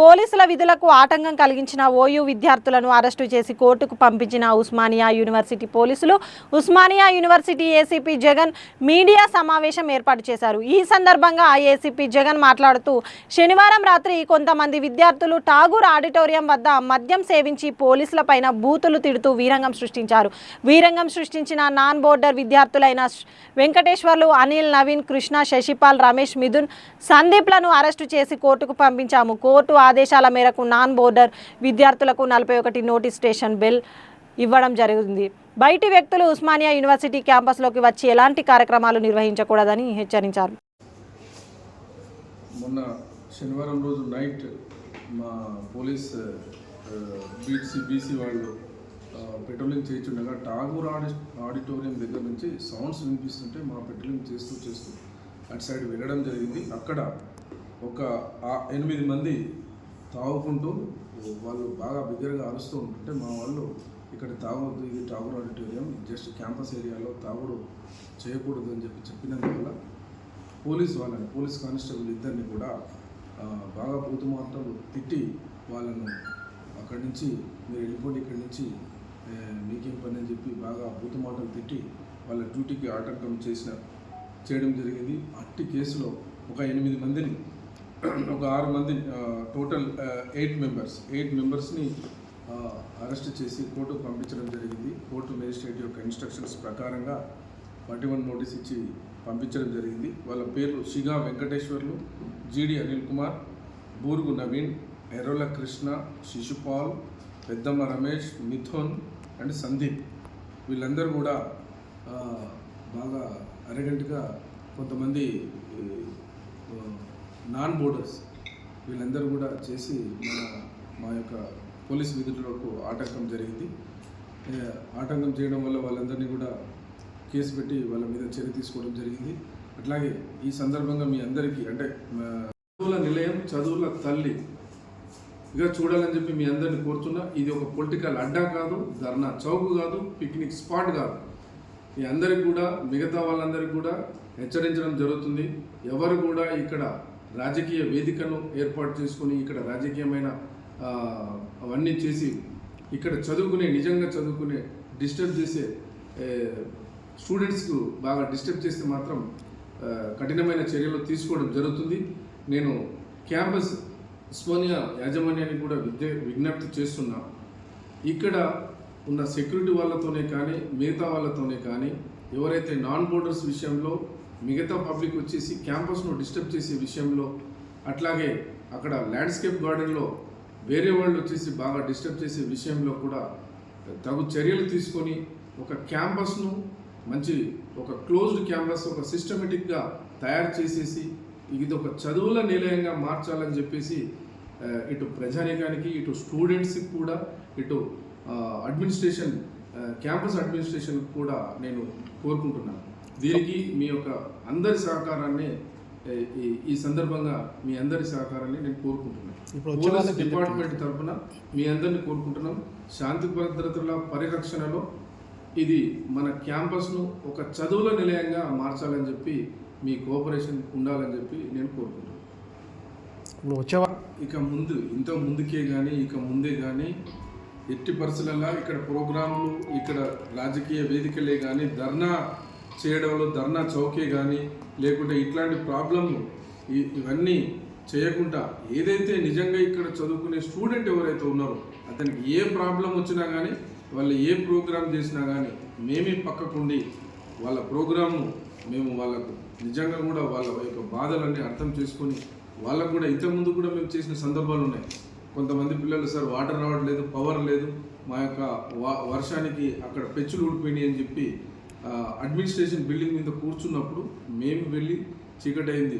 పోలీసుల విధులకు ఆటంకం కలిగించిన ఓయూ విద్యార్థులను అరెస్టు చేసి కోర్టుకు పంపించిన ఉస్మానియా యూనివర్సిటీ పోలీసులు Osmania university ACP Jagan media సమావేశం ఏర్పాటు చేశారు. ఈ సందర్భంగా ఆ ఏసీపీ జగన్ మాట్లాడుతూ శనివారం రాత్రి కొంతమంది విద్యార్థులు ఠాగూర్ ఆడిటోరియం వద్ద మద్యం సేవించి పోలీసులపైన బూతులు తిడుతూ వీరంగం సృష్టించారు. వీరంగం సృష్టించిన నాన్ బోర్డర్ విద్యార్థులైన వెంకటేశ్వర్లు అనిల్ నవీన్ కృష్ణ శశిపాల్ రమేష్ మిథున్ సందీప్లను అరెస్టు చేసి కోర్టుకు పంపించాము. కోర్టు ఆదేశాల మేరకు నాన్ బోర్డర్ విద్యార్థులకు నలభై ఒకటి నోటిఫికేషన్ స్టేషన్ బెల్ ఇవ్వడం జరిగింది. బయటి వ్యక్తులు ఉస్మానియా యూనివర్సిటీ క్యాంపస్లోకి వచ్చి ఎలాంటి కార్యక్రమాలు నిర్వహించకూడదని హెచ్చరించారు. మొన్న శనివారం రోజు నైట్ మా పోలీస్ బీసీ బీసీ వాళ్ళు పెట్రోలింగ్ చేయించుండగా టాగూర్ ఆడి ఆడిటోరియం దగ్గర నుంచి సౌండ్స్ వినిపిస్తుంటే మా పెట్రోలింగ్ చేస్తూ చేస్తూ అటు సైడ్ వెళ్ళడం జరిగింది. అక్కడ ఒక ఎనిమిది మంది తాగుకుంటూ వాళ్ళు బాగా బిగ్గరగా అరుస్తూ ఉంటుంటే మా వాళ్ళు ఇక్కడ తాగొద్దు ఇది ఠాగూర్ ఆడిటోరియం జస్ట్ క్యాంపస్ ఏరియాలో తాగుడు చేయకూడదు అని చెప్పి చెప్పినందువల్ల పోలీస్ వాళ్ళని పోలీస్ కానిస్టేబుల్ ఇద్దరిని కూడా బాగా బాగా బూతుమాటలు తిట్టి వాళ్ళను అక్కడి నుంచి మీరు వెళ్ళిపోండి ఇక్కడి నుంచి మీకేం పని అని చెప్పి బాగా బూతుమాటలు తిట్టి వాళ్ళ డ్యూటీకి ఆటంకం చేసిన చేయడం జరిగింది. అట్టి కేసులో ఒక ఎనిమిది మందిని ఒక ఆరు మంది టోటల్ ఎయిట్ మెంబర్స్ ఎయిట్ మెంబర్స్ని అరెస్ట్ చేసి కోర్టుకు పంపించడం జరిగింది. కోర్టు మేజిస్ట్రేట్ యొక్క ఇన్స్ట్రక్షన్స్ ప్రకారంగా ఫార్టీ వన్ నోటీస్ ఇచ్చి పంపించడం జరిగింది. వాళ్ళ పేర్లు షిగా వెంకటేశ్వర్లు జీడి అనిల్ కుమార్ బూరుగు నవీన్ ఎర్రల కృష్ణ శిశుపాల్ పెద్దమ్మ రమేష్ మిథున్ అండ్ సందీప్. వీళ్ళందరూ కూడా బాగా అరగంటగా కొంతమంది నాన్ బోర్డర్స్ వీళ్ళందరూ కూడా చేసి మన మా యొక్క పోలీస్ విధులకు ఆటంకం జరిగింది. ఆటంకం చేయడం వల్ల వాళ్ళందరినీ కూడా కేసు పెట్టి వాళ్ళ మీద చర్య తీసుకోవడం జరిగింది. అట్లాగే ఈ సందర్భంగా మీ అందరికీ అంటే చదువుల నిలయం చదువుల తల్లి. ఇక చూడాలని చెప్పి మీ అందరిని కోరుతున్నా ఇది ఒక పొలిటికల్ అడ్డా కాదు ధర్నా చౌక్ కాదు పిక్నిక్ స్పాట్ కాదు. మీ అందరికి కూడా మిగతా వాళ్ళందరికీ కూడా హెచ్చరించడం జరుగుతుంది. ఎవరు కూడా ఇక్కడ రాజకీయ వేదికను ఏర్పాటు చేసుకుని ఇక్కడ రాజకీయమైన అవన్నీ చేసి ఇక్కడ చదువుకునే నిజంగా చదువుకునే డిస్టర్బ్ చేసే స్టూడెంట్స్కు బాగా డిస్టర్బ్ చేస్తే మాత్రం కఠినమైన చర్యలు తీసుకోవడం జరుగుతుంది. నేను క్యాంపస్ ఉస్మానియా యాజమాన్యానికి కూడా విద్య విజ్ఞప్తి చేస్తున్నా. ఇక్కడ ఉన్న సెక్యూరిటీ వాళ్ళతోనే కానీ మిగతా వాళ్ళతోనే కానీ ఎవరైతే నాన్ బోర్డర్స్ విషయంలో మిగతా పబ్లిక్ వచ్చేసి క్యాంపస్ను డిస్టర్బ్ చేసే విషయంలో అట్లాగే అక్కడ ల్యాండ్స్కేప్ గార్డెన్లో వేరే వాళ్ళు వచ్చేసి బాగా డిస్టర్బ్ చేసే విషయంలో కూడా తగు చర్యలు తీసుకొని ఒక క్యాంపస్ను మంచి ఒక క్లోజ్డ్ క్యాంపస్ ఒక సిస్టమేటిక్గా తయారు చేసేసి ఇది ఒక చదువుల నిలయంగా మార్చాలని చెప్పేసి ఇటు ప్రజానీకానికి ఇటు స్టూడెంట్స్కి కూడా ఇటు అడ్మినిస్ట్రేషన్ క్యాంపస్ అడ్మినిస్ట్రేషన్ కూడా నేను కోరుకుంటున్నాను. దీనికి మీ యొక్క అందరి సహకారాన్ని ఈ- ఈ సందర్భంగా మీ అందరి సహకారాన్ని నేను కోరుకుంటున్నాను. పోలీస్ డిపార్ట్మెంట్ తరఫున మీ అందరిని కోరుకుంటున్నాం. శాంతి భద్రతల పరిరక్షణలో ఇది మన క్యాంపస్ను ఒక చదువుల నిలయంగా మార్చాలని చెప్పి మీ కోఆపరేషన్ ఉండాలని చెప్పి నేను కోరుకుంటున్నాను. వచ్చేవా ఇక ముందు ఇంత ముందుకే కానీ ఇక ముందే కానీ ఎట్టి పరిస్థితులలో ఇక్కడ ప్రోగ్రాంలు ఇక్కడ రాజకీయ వేదికలే కానీ ధర్నా చేయడంలో ధర్నా చౌకే కానీ లేకుంటే ఇట్లాంటి ప్రాబ్లంలు ఇవన్నీ చేయకుండా ఏదైతే నిజంగా ఇక్కడ చదువుకునే స్టూడెంట్ ఎవరైతే ఉన్నారో అతనికి ఏ ప్రాబ్లం వచ్చినా కానీ వాళ్ళు ఏ ప్రోగ్రామ్ చేసినా కానీ మేమే పక్కకుండి వాళ్ళ ప్రోగ్రాము మేము వాళ్ళకు నిజంగా కూడా వాళ్ళ యొక్క బాధలన్నీ అర్థం చేసుకొని వాళ్ళకు కూడా ఇంతకుముందు కూడా మేము చేసిన సందర్భాలు ఉన్నాయి. కొంతమంది పిల్లలు సార్ వాటర్ రావట్లేదు పవర్ లేదు మా యొక్క వా- వర్షానికి అక్కడ పెచ్చులు ఊడిపోయినాయి అని చెప్పి అడ్మినిస్ట్రేషన్ బిల్డింగ్ మీద కూర్చున్నప్పుడు మేము వెళ్ళి చీకటి అయింది